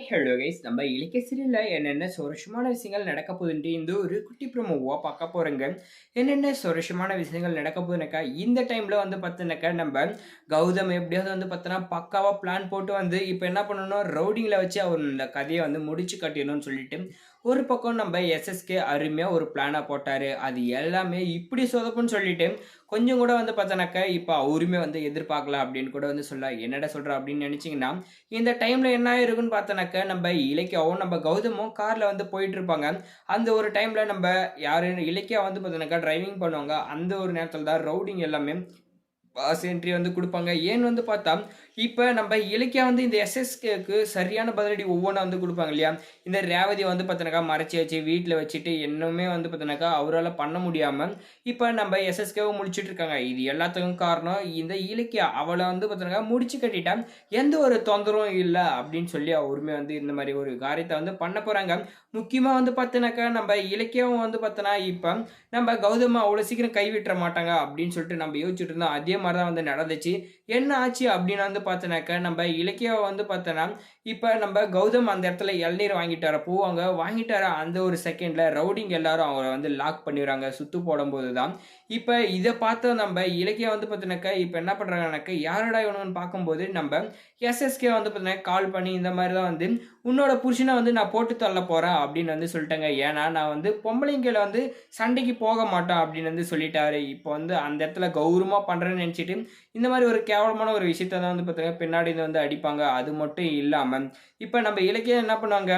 Hello guys நம்ம இலக்கிய சீரியலில் என்னென்ன சுவாரஸ்யமான விஷயங்கள் நடக்க போகுதுன்ட்டு இந்த ஒரு குட்டி ப்ரோமோவாக பார்க்க போகிறோங்க என்னென்ன சுவாரஸ்யமான விஷயங்கள் நடக்க போகுதுனாக்கா இந்த டைமில் வந்து பார்த்தினாக்கா நம்ம கௌதம் எப்படியாவது வந்து பார்த்தோன்னா பக்காவாக பிளான் போட்டு வந்து இப்போ என்ன பண்ணணும்? ரவுடிங்கில் வச்சு அவர் இந்த கதையை வந்து முடிச்சு கட்டிடணும்னு சொல்லிட்டு ஒரு பக்கம் நம்ம எஸ்எஸ்கே அருமையாக ஒரு பிளானாக போட்டார். அது எல்லாமே இப்படி சொதப்புன்னு சொல்லிட்டு கொஞ்சம் கூட வந்து பார்த்தோன்னாக்கா இப்போ அவருமே வந்து எதிர்பார்க்கலாம் அப்படின்னு கூட வந்து சொல்ல என்னடா சொல்கிற அப்படின்னு நினச்சிங்கன்னா இந்த டைமில் என்ன இருக்குன்னு பார்த்தோன்னாக்கா நம்ம இலக்கியாவும் நம்ம கௌதமும் காரில் வந்து போயிட்டுருப்பாங்க அந்த ஒரு டைமில் நம்ம யாரு இலக்கியா வந்து பார்த்தோன்னாக்கா டிரைவிங் பண்ணுவாங்க. அந்த ஒரு நேரத்தில் தான் ரவுடிங் எல்லாமே பாஸ் என்ட்ரி வந்து கொடுப்பாங்க. ஏன்னு வந்து பார்த்தா இப்போ நம்ம இலக்கியா வந்து இந்த எஸ்எஸ்கேக்கு சரியான பதிலடி ஒவ்வொன்றா வந்து கொடுப்பாங்க இல்லையா? இந்த ரேவதியை வந்து பார்த்தோன்னாக்கா மறைச்சி வச்சு வீட்டில் வச்சுட்டு இன்னுமே வந்து பார்த்தோன்னாக்கா அவரால் பண்ண முடியாமல் இப்போ நம்ம எஸ்எஸ்கேவை முடிச்சுட்டு இருக்காங்க. இது எல்லாத்துக்கும் காரணம் இந்த இலக்கியா அவளை வந்து பார்த்தோன்னாக்கா முடிச்சு கட்டிட்டா எந்த ஒரு தொந்தரவும் இல்லை அப்படின்னு சொல்லி அவருமே வந்து இந்த மாதிரி ஒரு காரியத்தை வந்து பண்ண போகிறாங்க முக்கியமாக வந்து பார்த்தோன்னாக்கா நம்ம இலக்கியாவும் வந்து பார்த்தோன்னா இப்போ நம்ம கௌதம அவ்வளோ சீக்கிரம் கைவிட்டுற மாட்டாங்க அப்படின்னு சொல்லிட்டு நம்ம யோசிச்சுட்டு இருந்தோம். அதே மாதிரி மாதிரி தான் வந்து நடந்துச்சு. என்ன ஆச்சு அப்படின்னு வந்து பார்த்தோன்னாக்க நம்ம இலக்கியாவை வந்து பார்த்தோன்னா இப்போ நம்ம கௌதம் அந்த இடத்துல இளநீர் வாங்கிட்டார. போவாங்க. வாங்கிட்டார அந்த ஒரு செகண்டில் ரவுடிங் எல்லாரும் அவரை வந்து லாக் பண்ணிடுறாங்க. சுத்து போடும்போது தான் இப்போ இதை பார்த்த நம்ம இலக்கியம் வந்து பார்த்தீங்கன்னாக்கா இப்போ என்ன பண்ணுறாங்கனாக்கா யாரோட இவனுன்னு பார்க்கும்போது நம்ம எஸ்எஸ்கே வந்து பார்த்தீங்கன்னா கால் பண்ணி இந்த மாதிரி தான் வந்து உன்னோட புருஷனை வந்து நான் போட்டு தள்ள போகிறேன் அப்படின்னு வந்து சொல்லிட்டேங்க. ஏன்னா நான் வந்து பொம்பளைங்களை வந்து சண்டைக்கு போக மாட்டேன் அப்படின்னு வந்து சொல்லிட்டாரு. இப்போ வந்து அந்த இடத்துல கௌரவமாக பண்ணுறேன்னு நினச்சிட்டு இந்த மாதிரி ஒரு கேவலமான ஒரு விஷயத்த தான் வந்து பார்த்தீங்கன்னா பின்னாடி வந்து அடிப்பாங்க. அது மட்டும் இல்லாமல் இப்போ நம்ம இலக்கியம் என்ன பண்ணுவாங்க?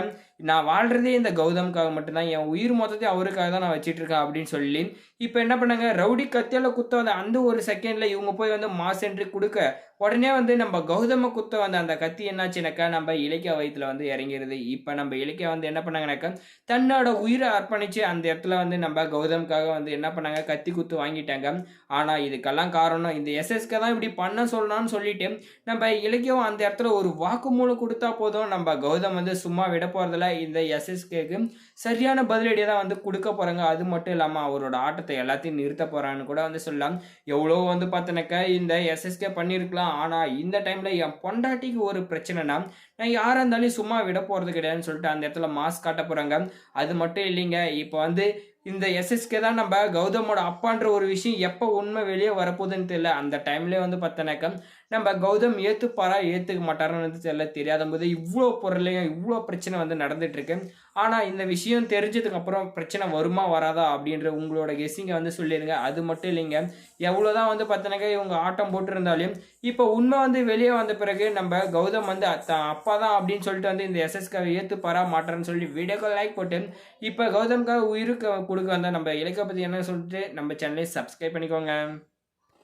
நான் வாழ்கிறதே இந்த கௌதம்காக மட்டும்தான் என் உயிர் மொத்தத்தை அவருக்காக தான் நான் வச்சுட்டு இருக்கேன் அப்படின்னு சொல்லி இப்போ என்ன பண்ணாங்க? ரவுடி கத்தியால் குத்த வந்த அந்த ஒரு செகண்டில் இவங்க போய் வந்து மாஸ் என்று கொடுக்க உடனே வந்து நம்ம கௌதம குத்த வந்த அந்த கத்தி என்னாச்சுனாக்கா நம்ம இலக்கிய வயத்தில் வந்து இறங்கிருது. இப்போ நம்ம இலக்கிய வந்து என்ன பண்ணாங்கனாக்கா தன்னோட உயிரை அர்ப்பணித்து அந்த இடத்துல வந்து நம்ம கௌதம்காக வந்து என்ன பண்ணாங்க? கத்தி குத்து வாங்கிட்டாங்க. ஆனால் இதுக்கெல்லாம் காரணம் இந்த எஸ்எஸ்கே தான் இப்படி பண்ண சொல்லலாம்னு சொல்லிட்டு நம்ம இலக்கியம் அந்த இடத்துல ஒரு வாக்குமூலம் கொடுத்தா போதும். நம்ம கௌதம் வந்து சும்மா விட போகிறதில்ல இந்த எஸ்எஸ்கேக்கு சரியான பதிலடியை தான் வந்து கொடுக்க போகிறாங்க அது மட்டும் இல்லாமல் அவரோட ஆட்டத்தை எல்லாத்தையும் நிறுத்த போகிறான்னு கூட வந்து சொல்லலாம். எவ்வளோ வந்து பார்த்தனாக்கா இந்த எஸ்எஸ்கே பண்ணியிருக்கலாம். ஆனால் இந்த டைமில் என் பொண்டாட்டிக்கு ஒரு பிரச்சனைனா நான் யாராக இருந்தாலும் சும்மா விட போகிறது கிடையாதுன்னு சொல்லிட்டு அந்த இடத்துல மாஸ்க் காட்ட போகிறாங்க அது மட்டும் இல்லைங்க. இப்போ வந்து இந்த எஸ்எஸ்கே தான் நம்ம கௌதமோட அப்பான்ற ஒரு விஷயம் எப்போ உண்மை வெளியே வரப்போகுதுன்னு தெரியல. அந்த டைம்லேயே வந்து பார்த்தனாக்கா நம்ம கௌதம் ஏற்றுப்பாரா ஏற்றுக்க மாட்டாரான்னு வந்து தெரியல தெரியாத போது இவ்வளோ பொருளையும் இவ்வளோ பிரச்சனை வந்து நடந்துகிட்ருக்கு ஆனால் இந்த விஷயம் தெரிஞ்சதுக்கு அப்புறம் பிரச்சனை வருமா வராதா அப்படின்ற உங்களோட கெஸ்ஸிங்கை வந்து சொல்லிடுங்க. அது மட்டும் இல்லைங்க. எவ்வளோ தான் வந்து பார்த்தனாக்கா இவங்க ஆட்டம் போட்டிருந்தாலும் இப்போ உண்மை வந்து வெளியே வந்த பிறகு நம்ம கௌதம் வந்து அப்பா தான் அப்படின்னு சொல்லிட்டு வந்து இந்த எஸ்எஸ்காவை ஏற்றுப்பாரா மாட்டார்னு சொல்லி வீடியோக்கு லைக் போட்டு இப்போ கௌதம்காக உயிருக்கு கொடுக்க வந்தால் நம்ம இலக்கை பற்றி என்ன சொல்லிட்டு நம்ம சேனலை சப்ஸ்கிரைப் பண்ணிக்கோங்க.